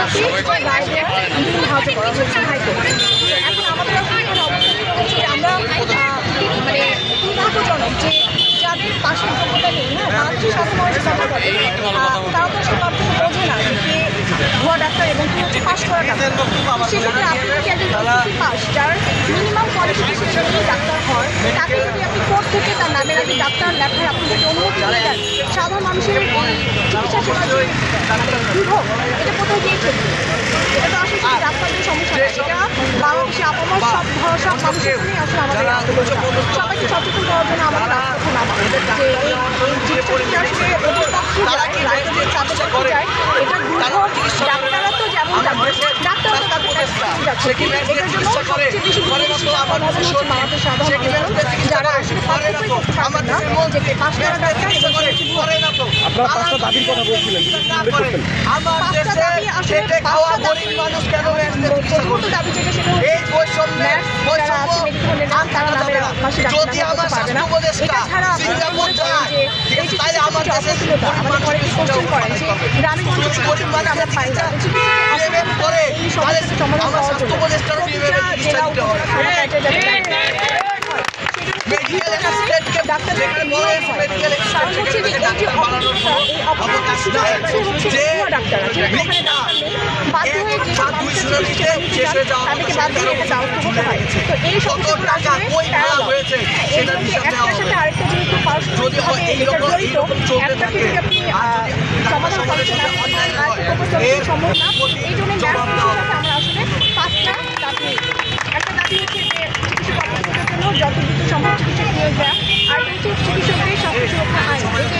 ধার্য করা হয়েছে আমাদের আসলে এখানে যে আমরা মানে দুর্ভাগ্যজনক যে যাদের পাশের যোগ্যতা নেই হ্যাঁ বাংলাদেশের স্বাস্থ্য মানুষের কথা বলে তারা তো আসলে পার্থক্য বোঝে না যে ভুয়া ডাক্তার এবং কে হচ্ছে পাশ করা ডাক্তার সেক্ষেত্রে আপনি যদি একজন পাস? যার মিনিমাম কোয়ালিফিকেশন যদি ডাক্তার হয় তাকে যদি আপনি কোর্ট থেকে তার নামের আগে ডাক্তার লেখায় আপনি যদি অনুমতি দেন সাধারণ মানুষের চিকিৎসা সেবা দুর্ভোগ এটা কোথায় গিয়ে এটা তো আসলে ডাক্তারদের সমস্যা এটা বাংলাদেশে আপামর সব সব মানুষের জন্যই আসলে আমাদের এই সবাইকে সচেতন করার জন্য আমাদের রাজপথে নামা যে এই এই আসলে ওদের পক্ষে যায় চাপে যায় এটা দুর্ভোগ ডাক্তাররা তো যেমন ডাক্তাররা তো তাদের যাচ্ছে এটার জন্য সবচেয়ে বেশি বিপদশীলা হবে হচ্ছে বাংলাদেশের সাধারণ যারা আসলে পার্থক্যই করতে পারবেন না। যে পাশ করা ডাক্তার এবং আপনারা পাঁচটা দাবির কথা বলছিলেন আমার দেশে খেটে খাওয়া গরিব মানুষ কেন এই ডাক্তার যদি আমার স্বাস্থ্য উপদেষ্টা সিঙ্গাপুর যায়, তাহলে আমার কিছু গরিব না। চিকিৎসা BMM করে, তাহলে আমার স্বাস্থ্য উপদেষ্টারও BMM চিকিৎসা দিতে হবে। উপজেলা হচ্ছে সুযোগ হচ্ছে ওখানে ডাক্তার নেই, বাধ্য হয়ে যে তাদেরকে বাধ্য হয়ে এটা হয়। তো এই সমস্যাগুলো আসলে কই নেওয়া parallel। হয়েছে সেটার এগুলোকে একটার সাথে আরেকটা যেহেতু পারস্পরিকভাবে এটা জড়িত, একটাকে যদি আপনি, আর আহ, যদি সমাধান সমাজের করতে সাথে না অন্যায় পারেন, আরেকটা প্রকল্প এর সম্ভব না। এই জন্য জবাব ন্যায় দেওয়া সাথে আমরা আসলে পাঁচটা দাবি একটা দাবি হচ্ছে যে জন্য যত দ্রুত সম্ভব চিকিৎসক নিয়োগ দেওয়া আর হচ্ছে চিকিৎসকদের স্বাস্থ্য সুরক্ষা আইন এতে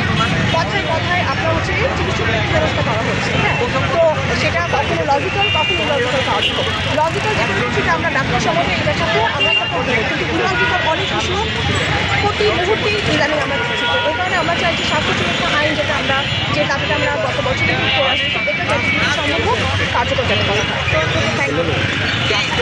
কথায় কথায় আপনার হচ্ছে চিকিৎসকদের ব্যবস্থা করা হচ্ছে হ্যাঁ তো সেটা কখনো লজিক্যাল ইলজিক্যাল লজিক্যাল পাওয়া যাবে লজিক্যাল সেটা আমরা ডাক্তার সমাজে এটা সাথে আমরা করব কিন্তু ইলজিক্যাল অনেক কিছু প্রতি মুহূর্তেই ইদানিং আমরা